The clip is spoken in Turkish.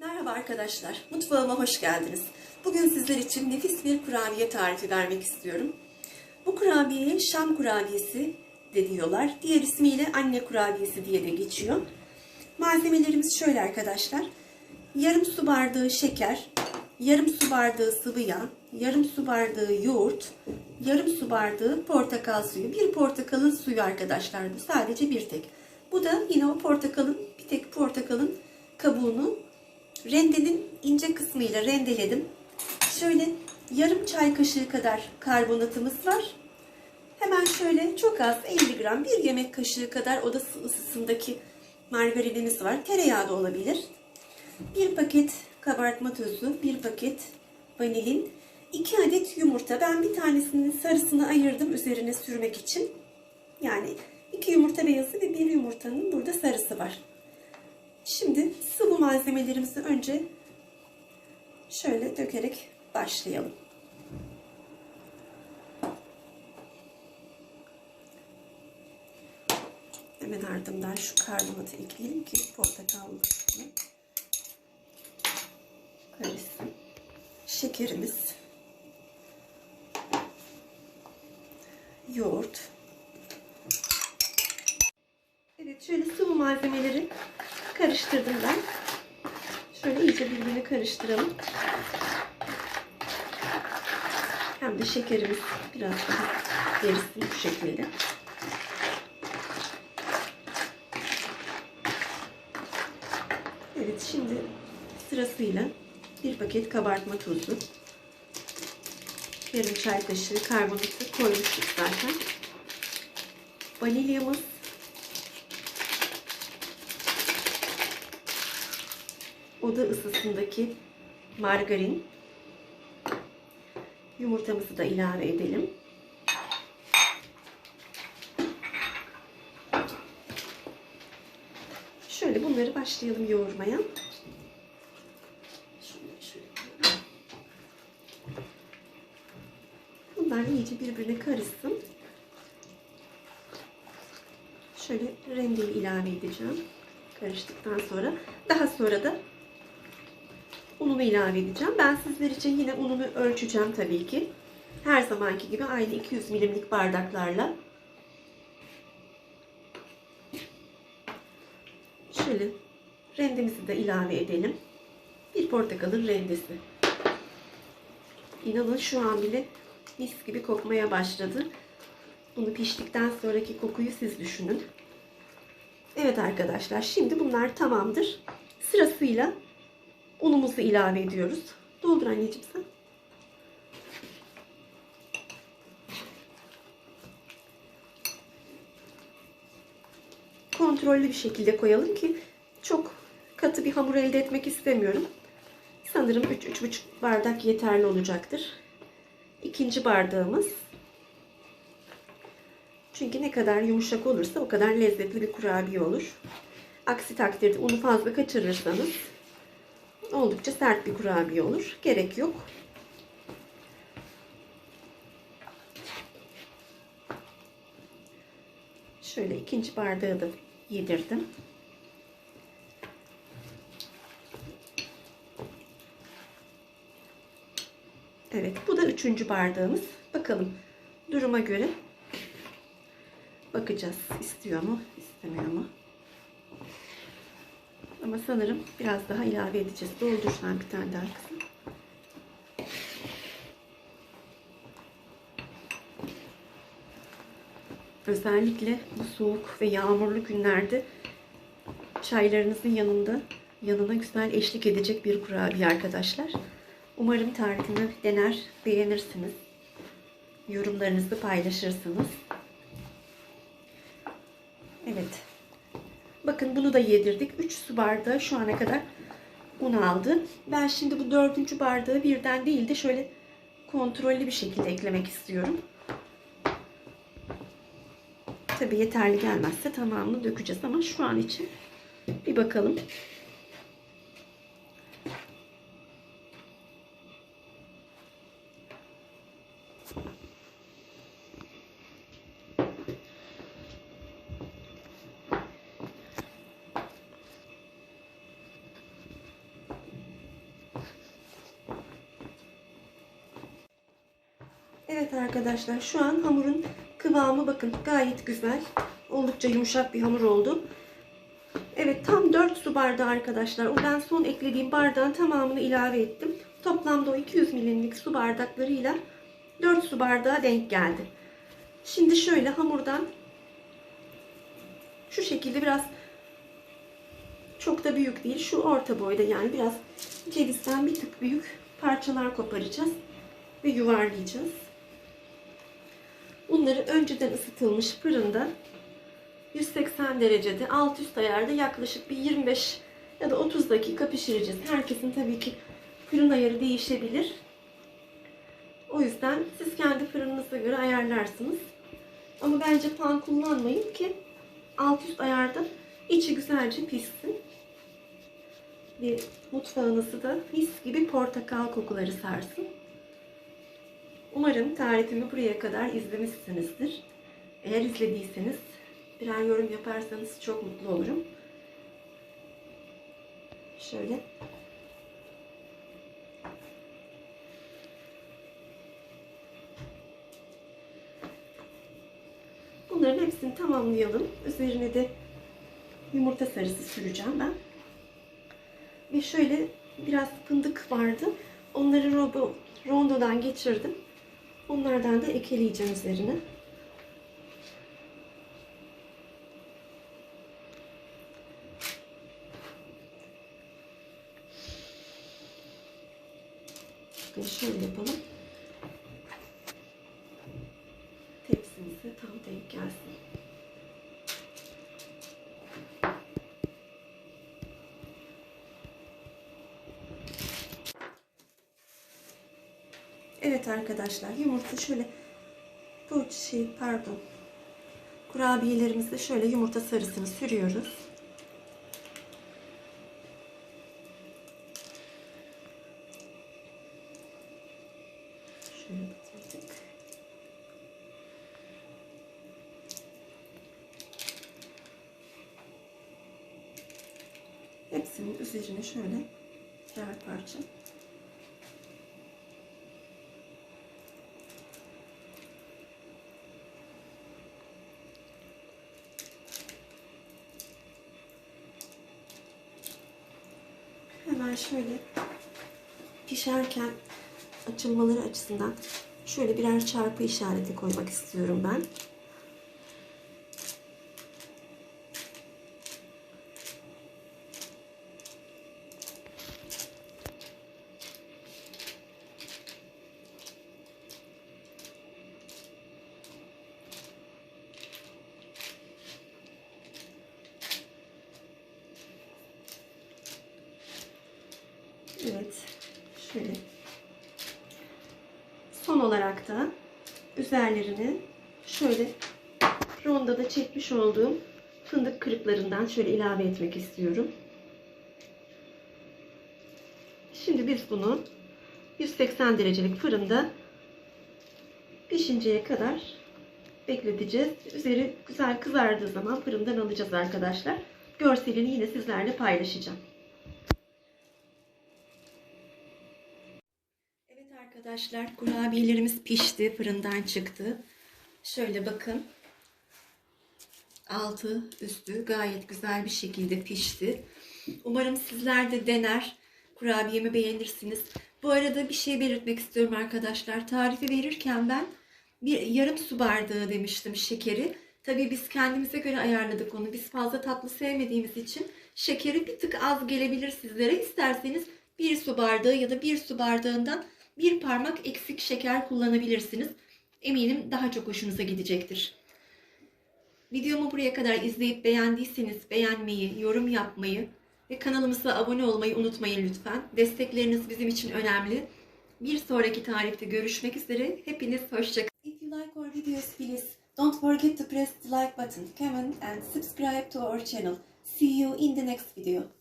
Merhaba arkadaşlar, mutfağıma hoş geldiniz. Bugün sizler için nefis bir kurabiye tarifi vermek istiyorum. Bu kurabiyeye Şam kurabiyesi de diyorlar. Diğer ismiyle anne kurabiyesi diye de geçiyor. Malzemelerimiz şöyle arkadaşlar. Yarım su bardağı şeker, yarım su bardağı sıvı yağ, yarım su bardağı yoğurt, yarım su bardağı portakal suyu. Bir portakalın suyu arkadaşlar bu. Sadece bir tek. Bu da yine o portakalın, bir tek portakalın kabuğunu rendenin ince kısmıyla rendeledim. Şöyle yarım çay kaşığı kadar karbonatımız var. Hemen şöyle çok az 50 gram bir yemek kaşığı kadar oda ısısındaki margarinimiz var. Tereyağı da olabilir. Bir paket kabartma tozu, bir paket vanilin, iki adet yumurta. Ben bir tanesinin sarısını ayırdım üzerine sürmek için. Yani iki yumurta beyazı ve bir yumurtanın burada sarısı var. Şimdi sıvı malzemelerimizi önce şöyle dökerek başlayalım. Hemen ardından şu karbonatı ekleyelim ki portakallı kısmı karışsın. Şekerimiz, yoğurt. Evet şöyle sıvı malzemeleri karıştırdım ben. Şöyle iyice birbirine karıştıralım. Hem de şekerimiz biraz daha erisin bu şekilde. Evet şimdi sırasıyla bir paket kabartma tozu, yarım çay kaşığı karbonatı koymuştuk zaten. Vanilyamız, oda ısısındaki margarin, yumurtamızı da ilave edelim. Şöyle bunları başlayalım yoğurmaya. Bunlar iyice birbirine karışsın. Şöyle rendeyi ilave edeceğim. Karıştıktan sonra. Daha sonra da ununu ilave edeceğim. Ben sizler için yine ununu ölçeceğim tabii ki. Her zamanki gibi aynı 200 milimlik bardaklarla. Şöyle rendemizi de ilave edelim. Bir portakalın rendesi. İnanın şu an bile mis gibi kokmaya başladı. Bunu piştikten sonraki kokuyu siz düşünün. Evet arkadaşlar şimdi bunlar tamamdır. Sırasıyla unumuzu ilave ediyoruz. Doldur anneciğim sen. Kontrollü bir şekilde koyalım ki çok katı bir hamur elde etmek istemiyorum. Sanırım 3-3,5 bardak yeterli olacaktır. İkinci bardağımız. Çünkü ne kadar yumuşak olursa o kadar lezzetli bir kurabiye olur. Aksi takdirde unu fazla kaçırırsanız oldukça sert bir kurabiye olur. Gerek yok. Şöyle ikinci bardağı da yedirdim. Evet bu da üçüncü bardağımız. Bakalım duruma göre bakacağız. İstiyor mu istemiyor mu? Ama sanırım biraz daha ilave edeceğiz. Doldursan bir tane daha kızım. Özellikle bu soğuk ve yağmurlu günlerde çaylarınızın yanında yanına güzel eşlik edecek bir kurabiye arkadaşlar. Umarım tarifimi dener, beğenirsiniz. Yorumlarınızı paylaşırsınız. Evet. Bakın bunu da yedirdik. 3 su bardağı şu ana kadar un aldı. Ben şimdi bu dördüncü bardağı birden değil de şöyle kontrollü bir şekilde eklemek istiyorum. Tabi yeterli gelmezse tamamını dökeceğiz ama şu an için bir bakalım. Evet arkadaşlar şu an hamurun kıvamı bakın gayet güzel. Oldukça yumuşak bir hamur oldu. Evet tam 4 su bardağı arkadaşlar. Ben son eklediğim bardağın tamamını ilave ettim. Toplamda o 200 milimlik su bardaklarıyla 4 su bardağı denk geldi. Şimdi şöyle hamurdan şu şekilde biraz çok da büyük değil. Şu orta boyda yani biraz cevizden bir tık büyük parçalar koparacağız ve yuvarlayacağız. Bunları önceden ısıtılmış fırında 180 derecede alt üst ayarda yaklaşık bir 25 ya da 30 dakika pişireceğiz. Herkesin tabii ki fırın ayarı değişebilir. O yüzden siz kendi fırınınıza göre ayarlarsınız. Ama bence pan kullanmayın ki alt üst ayarda içi güzelce pişsin. Ve mutfağınızı da mis gibi portakal kokuları sarsın. Umarım tarifimi buraya kadar izlemişsinizdir. Eğer izlediyseniz birer yorum yaparsanız çok mutlu olurum. Şöyle. Bunların hepsini tamamlayalım. Üzerine de yumurta sarısı süreceğim ben. Ve şöyle biraz fındık vardı. Onları robo, rondodan geçirdim. Onlardan da ekeleyeceğim üzerine. Şöyle yapalım. Tepsimize tam denk gelsin. Evet arkadaşlar yumurta şöyle bu şey pardon kurabiyelerimizde şöyle yumurta sarısını sürüyoruz. Şöyle batırdık. Hepsinin üzerine şöyle birer parça Hemen şöyle pişerken açılmaları açısından şöyle birer çarpı işareti koymak istiyorum ben. Evet. Şöyle. Son olarak da üzerlerini şöyle rondada çekmiş olduğum fındık kırıklarından şöyle ilave etmek istiyorum. Şimdi biz bunu 180 derecelik fırında pişinceye kadar bekleteceğiz. Üzeri güzel kızardığı zaman fırından alacağız arkadaşlar. Görselini yine sizlerle paylaşacağım. Evet arkadaşlar kurabiyelerimiz pişti. Fırından çıktı. Şöyle bakın. Altı üstü gayet güzel bir şekilde pişti. Umarım sizler de dener. Kurabiyemi beğenirsiniz. Bu arada bir şey belirtmek istiyorum arkadaşlar. Tarifi verirken ben bir yarım su bardağı demiştim şekeri. Tabii biz kendimize göre ayarladık onu. Biz fazla tatlı sevmediğimiz için şekeri bir tık az gelebilir sizlere. İsterseniz bir su bardağı ya da bir su bardağından bir parmak eksik şeker kullanabilirsiniz. Eminim daha çok hoşunuza gidecektir. Videomu buraya kadar izleyip beğendiyseniz beğenmeyi, yorum yapmayı ve kanalımıza abone olmayı unutmayın lütfen. Destekleriniz bizim için önemli. Bir sonraki tarifte görüşmek üzere. Hepiniz hoşçakalın. If you like our videos please don't forget to press the like button, comment and subscribe to our channel. See you in the next video.